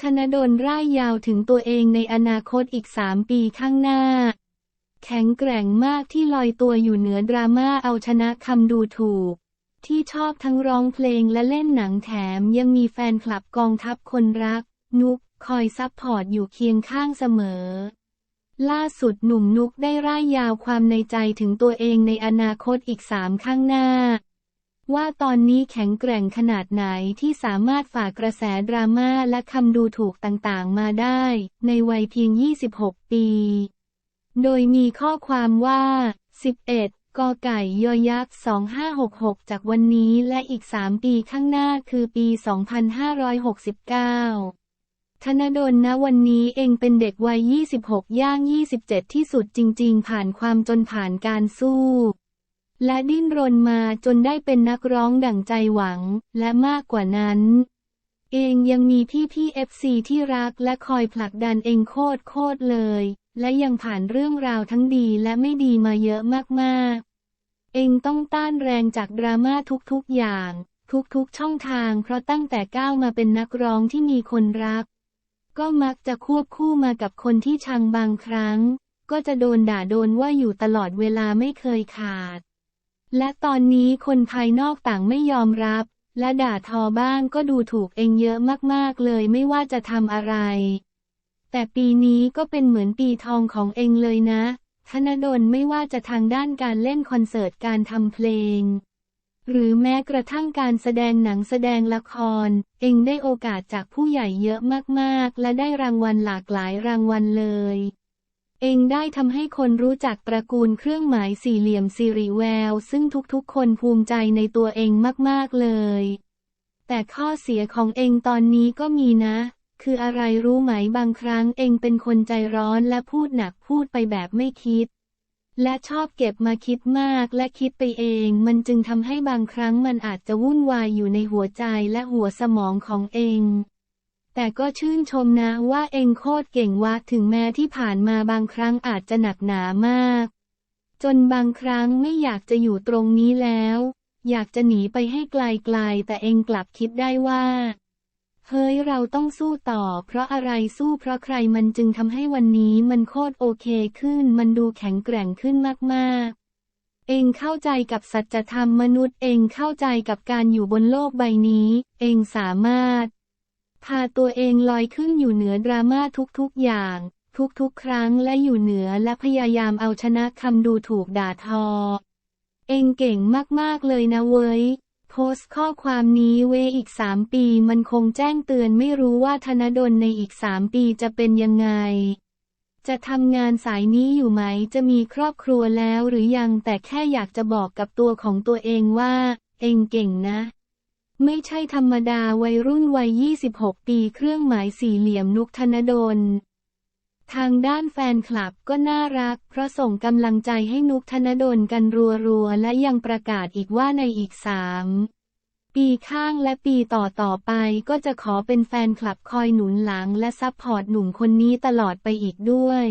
ธนดลร่ายยาวถึงตัวเองในอนาคตอีกสามปีข้างหน้า แข็งแกร่งมากที่ลอยตัวอยู่เหนือดราม่าเอาชนะคำดูถูก ที่ชอบทั้งร้องเพลงและเล่นหนังแถมยังมีแฟนคลับกองทัพคนรัก นุกคอยซัพพอร์ตอยู่เคียงข้างเสมอ ล่าสุดหนุ่มนุกได้ร่ายยาวความในใจถึงตัวเองในอนาคตอีกสามข้างหน้า ว่าตอนนี้แข็งแกร่งขนาดไหนที่สามารถฝ่ากระแสดราม่าและคำดูถูกต่างๆ มาได้ ในวัยเพียง 26 ปี โดยมีข้อความว่า 11กอไก่ยอยักษ์2566 จากวันนี้และอีก 3 ปีข้างหน้าคือปี 2569 ธนดลนะวันนี้เองเป็นเด็กวัย 26 ย่าง 27 ที่สุดจริง ๆ ผ่านความจนผ่านการสู้ และดิ้นรนมาจนได้เป็นนักร้องดั่งใจหวัง และมากกว่านั้น เองยังมีพี่พี่เอฟซีที่รักและคอยผลักดันเองโคตรโคตรเลย และยังผ่านเรื่องราวทั้งดีและไม่ดีมาเยอะมากๆ เองต้องต้านแรงจากดราม่าทุกๆอย่าง ทุกๆช่องทาง เพราะตั้งแต่ก้าวมาเป็นนักร้องที่มีคนรัก ก็มักจะควบคู่มากับคนที่ชังบางครั้ง ก็จะโดนด่าโดนว่าอยู่ตลอดเวลาไม่เคยขาด และตอนนี้คนภายนอกต่างไม่ยอมรับ และด่าทอบ้างก็ดูถูกเองเยอะมากๆเลยไม่ว่าจะทำอะไร แต่ปีนี้ก็เป็นเหมือนปีทองของเองเลยนะ ธนดลไม่ว่าจะทางด้านการเล่นคอนเสิร์ตการทำเพลง หรือแม้กระทั่งการแสดงหนังแสดงละคร เองได้โอกาสจากผู้ใหญ่เยอะมากๆ และได้รางวัลหลากหลายรางวัลเลย เองได้ทำให้คนรู้จักตระกูลเครื่องหมายสี่เหลี่ยมสิริแวว ซึ่งทุกๆ คนภูมิใจในตัวเองมากๆเลย แต่ข้อเสียของเองตอนนี้ก็มีนะ คืออะไรรู้ไหมบางครั้งเองเป็นคนใจร้อนและพูดหนักพูดไปแบบไม่คิด และชอบเก็บมาคิดมากและคิดไปเอง มันจึงทำให้บางครั้งมันอาจจะวุ่นวายอยู่ในหัวใจและหัวสมองของเอง แต่ก็ชื่นชมนะว่าเองโคตรเก่งวะถึงแม้ที่ผ่านมาบางครั้งอาจจะหนักหนามาก จนบางครั้งไม่อยากจะอยู่ตรงนี้แล้ว อยากจะหนีไปให้ไกลๆแต่เองกลับคิดได้ว่า เฮ้ยเราต้องสู้ต่อ เพราะอะไรสู้เพราะใครมันจึงทำให้วันนี้มันโคตรโอเคขึ้น มันดูแข็งแกร่งขึ้นมากๆเองเข้าใจกับสัจธรรมมนุษย์เองเข้าใจกับการอยู่บนโลกใบนี้ เองสามารถ พาตัวเองลอยขึ้นอยู่เหนือดราม่าทุกๆอย่าง ทุกๆ ครั้งและอยู่เหนือและพยายามเอาชนะคำดูถูกด่าทอ เองเก่งมากๆเลยนะเว้ย โพสต์ข้อความนี้เวอีกสามปีมันคงแจ้งเตือนไม่รู้ว่าธนดลในอีกสามปีจะเป็นยังไง จะทำงานสายนี้อยู่ไหมจะมีครอบครัวแล้วหรือยังแต่แค่อยากจะบอกกับตัวของตัวเองว่า เองเก่งนะ ไม่ใช่ธรรมดาวัยรุ่นวัย 26 ปีเครื่องหมายสี่เหลี่ยมนุกธนดล ทางด้านแฟนคลับก็น่ารัก เพราะส่งกำลังใจให้นุกธนดลกันรัวๆ และยังประกาศอีกว่าในอีกสามปีข้างและปีต่อต่อๆไปก็จะขอเป็นแฟนคลับคอยหนุนหลังและซัพพอร์ตหนุ่มคนนี้ตลอดไปอีกด้วย